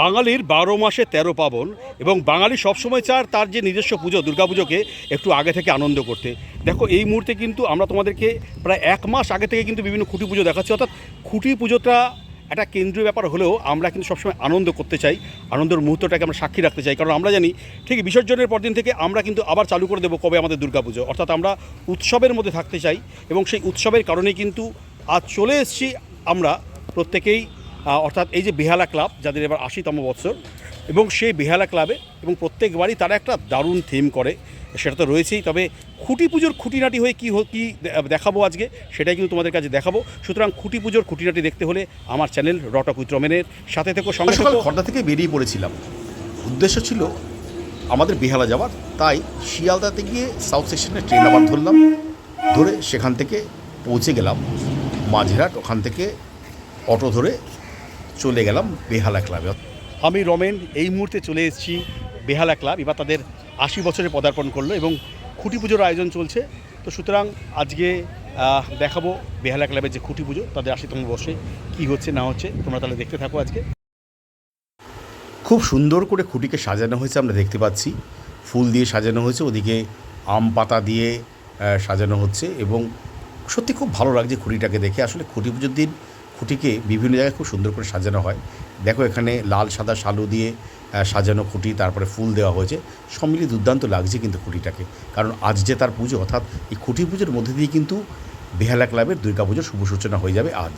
বাঙালির বারো মাসে তেরো পাবন এবং বাঙালি সবসময় চার তার যে নিজস্ব পুজো, দুর্গাপুজোকে একটু আগে থেকে আনন্দ করতে। দেখো, এই মুহূর্তে কিন্তু আমরা তোমাদেরকে প্রায় এক মাস আগে থেকে কিন্তু বিভিন্ন খুঁটি পুজো দেখাচ্ছি। অর্থাৎ খুঁটি পুজোটা একটা কেন্দ্রীয় ব্যাপার হলেও আমরা কিন্তু সবসময় আনন্দ করতে চাই। আনন্দের মুহূর্তটাকে আমরা সাক্ষী রাখতে চাই। কারণ আমরা জানি, ঠিক বিসর্জনের পর দিন থেকে আমরা কিন্তু আবার চালু করে দেবো কবে আমাদের দুর্গাপুজো। অর্থাৎ আমরা উৎসবের মধ্যে থাকতে চাই এবং সেই উৎসবের কারণে কিন্তু আজ চলে এসেছি আমরা প্রত্যেকেই অর্থাৎ এই যে বেহালা ক্লাব যাদের এবার আশিতম বৎসর এবং সেই বেহালা ক্লাবে এবং প্রত্যেকবারই তারা একটা দারুণ থিম করে সেটা তো রয়েছেই। তবে খুঁটি পুজোর খুঁটিনাটি হয়ে কী কী দেখাবো আজকে সেটাই কিন্তু তোমাদের কাছে দেখাবো। সুতরাং খুঁটি পুজোর খুঁটিনাটি দেখতে হলে আমার চ্যানেল রটক উইত্রমেনের সাথে থেকে সঙ্গে খর্দা থেকে। বেরিয়ে পড়েছিলাম। উদ্দেশ্য ছিল আমাদের বেহালা যাওয়ার তাই শিয়ালদাতে গিয়ে সাউথ সেকশনে ট্রেন আবার ধরলাম। ধরে সেখান থেকে পৌঁছে গেলাম। মাঝেরহাট ওখান থেকে অটো ধরে চলে গেলাম বেহালা ক্লাবে। আমি রমেন এই মুহূর্তে চলে এসেছি বেহালা ক্লাব। এবার তাদের আশি বছরে পদার্পণ করল এবং খুঁটি পুজোর আয়োজন চলছে। তো সুতরাং আজকে দেখাবো বেহালা ক্লাবের যে খুঁটি পুজো তাদের আশিতম বর্ষে কী হচ্ছে না হচ্ছে তোমরা তাহলে দেখতে থাকো আজকে। খুব সুন্দর করে খুঁটিকে সাজানো হয়েছে আমরা দেখতে পাচ্ছি। ফুল দিয়ে সাজানো হয়েছে ওদিকে আম পাতা দিয়ে সাজানো হচ্ছে এবং সত্যি খুব ভালো লাগছে খুঁটিটাকে দেখে। আসলে খুঁটি পুজোর দিন খুঁটিকে বিভিন্ন জায়গায় খুব সুন্দর করে সাজানো হয়। দেখো এখানে লাল, সাদা শালু দিয়ে সাজানো খুঁটি, তারপরে ফুল দেওয়া হয়েছে। সব মিলিয়ে দুর্দান্ত লাগছে কিন্তু খুঁটিটাকে। কারণ আজ যে তার পুজো, অর্থাৎ এই খুঁটি পুজোর মধ্যে দিয়ে কিন্তু বেহালা ক্লাবের দুর্গা পুজোর শুভ সূচনা হয়ে যাবে আজ।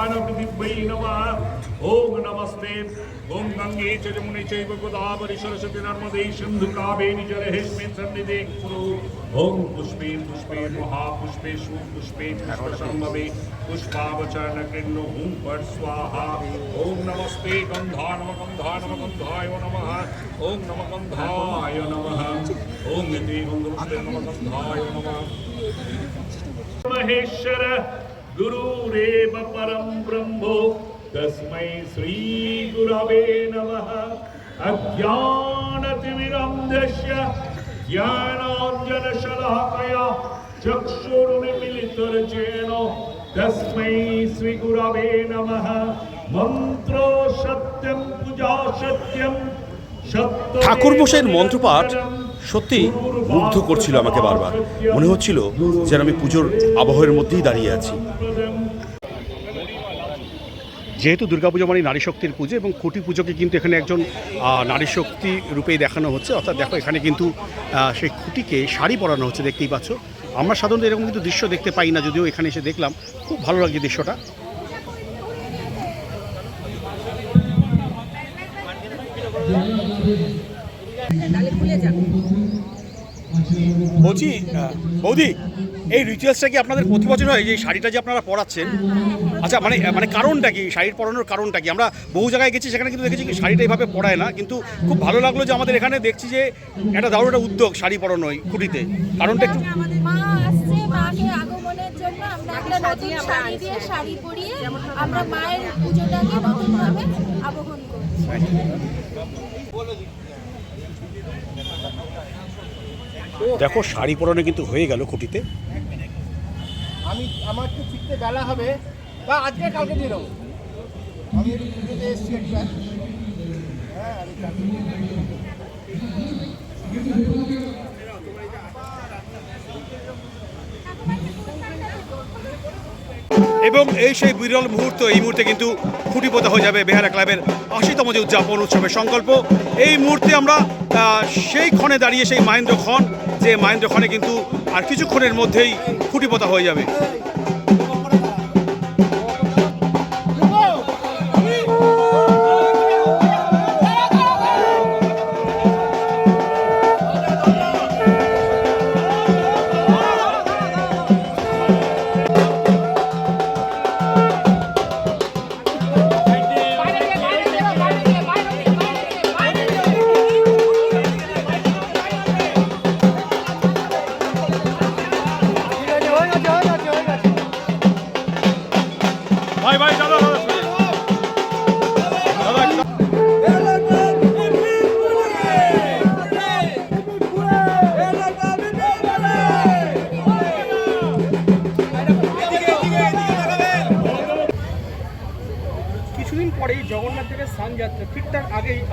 প্রাণবৃদ্ধিভ্যৈ নমঃ ওম নমস্তে ওম গঙ্গে চ যমুনে চৈব গোদাবরি সরস্বতী নর্মদে সিন্ধু কাবেরী জলহেস্মিন সন্নিধে কুরু ওম পুষ্পে পুষ্পে মহাপুষ্পে সুপুষ্পে পুষ্পসম্ভবে পুষ্পাবচরণ কৃণ্ণ হুম পর স্বাহা ওম নমস্তে গন্ধা নম গন্ধা নম গন্ধায় নমঃ ওম নম গন্ধায় নমঃ ওম ইতি গন্ধ নম গন্ধায় নমঃ মহেশ্বর गुरुरेव परं ब्रह्मो तस्मै श्रीगुरवे नमः अज्ञानतिमिरं दश्य ज्ञानाञ्जनशलाकया चक्षुरुन्मिलितर्जेन तस्मै श्रीगुरवे नमः मन्त्रो सत्यं पूजा सत्यं সত্য ঠাকুর মশাইয়ের মন্ত্রপাঠ সত্যি মুগ্ধ করছিল আমাকে বারবার। মনে হচ্ছিল যেন আমি পুজোর আবহের মধ্যেই দাঁড়িয়ে আছি। যেহেতু দুর্গাপুজো মানে নারী শক্তির পুজো এবং খুঁটি পুজোকে কিন্তু এখানে একজন নারী শক্তি রূপেই দেখানো হচ্ছে, অর্থাৎ দেখো এখানে কিন্তু সেই খুঁটিকে শাড়ি পরানো হচ্ছে, দেখতেই পাচ্ছ। আমরা সাধারণত এরকম কিন্তু দৃশ্য দেখতে পাই না, যদিও এখানে এসে দেখলাম। খুব ভালো লাগছে দৃশ্যটা। যাবে বলছি বৌদি এই রিচুয়ালসটা কি আপনাদের প্রতি বছর হয়? যে শাড়িটা যে আপনারা পরাচ্ছেন? আচ্ছা মানে মানে কারণটা কি? শাড়ির পরানোর কারণটা কি? আমরা বহু জায়গায় গেছি সেখানে কিন্তু দেখেছি কি শাড়িটা এইভাবে পরায় না কিন্তু খুব ভালো লাগল যে আমাদের এখানে দেখছি যে একটা দারুণ একটা উদ্যোগ শাড়ি পরানো ওই খুঁটিতে। কারণটা পরিয়ে আমরা মায়ের পুজোটাকে নতুনভাবে আবহন করছি। দেখো শাড়ি পরানো কিন্তু হয়ে গেল খুঁটিতে। আমি আমার একটু ফিরতে বেলা হবে বা আজকে কালকে দিয়ে দেবো। আমি একটু পুজোতে এসেছি একটা। হ্যাঁ আমি এবং এই সেই বিরল মুহূর্ত এই মুহূর্তে কিন্তু খুঁটি পোতা হয়ে যাবে বেহারা ক্লাবের আশিতম যে উদযাপন উৎসবের সংকল্প। এই মুহূর্তে আমরা আহ, সেই ক্ষণে দাঁড়িয়ে সেই মাহেন্দ্র খন যে মাহেন্দ্র ক্ষণে কিন্তু আর কিছুক্ষণের মধ্যেই খুঁটি পোতা হয়ে যাবে।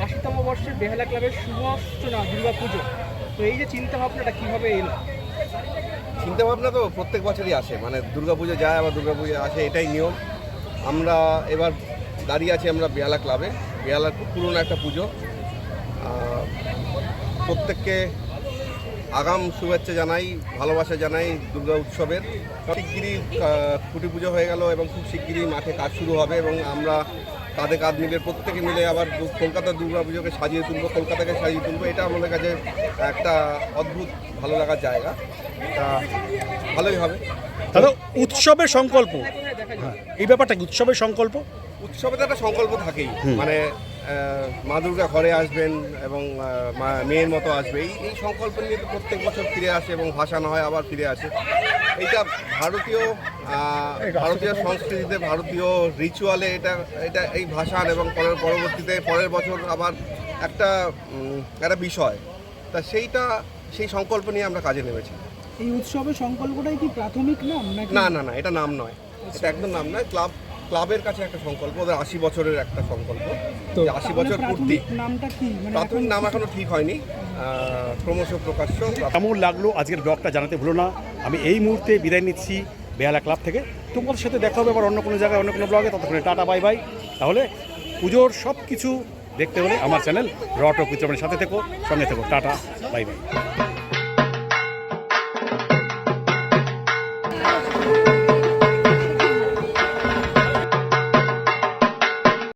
আশিতম বর্ষের বেহালা ক্লাবের শুভ অর্চনা দুর্গা পুজো। তো এই যে চিন্তা ভাবনাটা কীভাবে এলো? চিন্তা ভাবনা তো প্রত্যেক বছরই আসে। মানে দুর্গাপুজো যায়, আবার দুর্গাপুজো আসে, এটাই নিয়ম। আমরা এবার দাঁড়িয়ে আছি আমরা বেয়ালা ক্লাবে। বেয়ালার খুব পুরনো একটা পুজো। প্রত্যেককে আগাম শুভেচ্ছা জানাই, ভালোবাসা জানাই দুর্গা উৎসবের। শিগগিরই খুঁটি পুজো হয়ে গেল এবং খুব শিগগিরই মাঠে কাজ শুরু হবে এবং আমরা কাঁধে কাঁধ মিলে প্রত্যেকে মিলে আবার কলকাতা দুর্গা পুজোকে সাজিয়ে তুলবো কলকাতাকে সাজিয়ে তুলবো। এটা আমাদের কাছে একটা অদ্ভুত ভালো লাগার জায়গা। তা ভালোই হবে। তাহলে উৎসবের সংকল্প? হ্যাঁ, এই ব্যাপারটা কি উৎসবের সংকল্প? উৎসবে তো একটা সংকল্প থাকেই। মানে মা দুর্গা ঘরে আসবেন এবং মেয়ের মতো আসবে। এই এই সংকল্প নিয়ে তো প্রত্যেক বছর ফিরে আসে এবং ভাসানো হয় আবার ফিরে আসে। এইটা ভারতীয় ভারতীয় সংস্কৃতিতে ভারতীয় রিচুয়ালে এটা এটা এই ভাষার এবং পরের পরবর্তীতে পরের বছর আবার একটা একটা বিষয়। তা সেইটা সেই সংকল্প নিয়ে আমরা কাজে নেমেছি। এই উৎসবের সংকল্পটাই কি প্রাথমিক নাম না না না এটা নাম নয়। এটা একদম নাম নয়। ক্লাব ক্লাবের কাছে একটা সংকল্প ওদের আশি বছরের একটা সংকল্প তো আশি বছর পূর্তি। প্রাথমিক নামটা কি? মানে প্রাথমিক নাম এখনও ঠিক হয়নি। ক্রমশ প্রকাশ্য। কেমন লাগল আজকের ব্লগটা জানাতে ভুলো না। আমি এই মুহূর্তে বিদায় নিচ্ছি বেহালা ক্লাব থেকে। তোমাদের সাথে দেখা হবে আবার অন্য কোনো জায়গায় অন্য কোনো ব্লগে। ততক্ষণে টাটা বাই বাই। তাহলে পুজোর সব কিছু দেখতে হলে আমার চ্যানেল রট অফ সাথে থেকো সঙ্গে থেকো। Tata bye bye.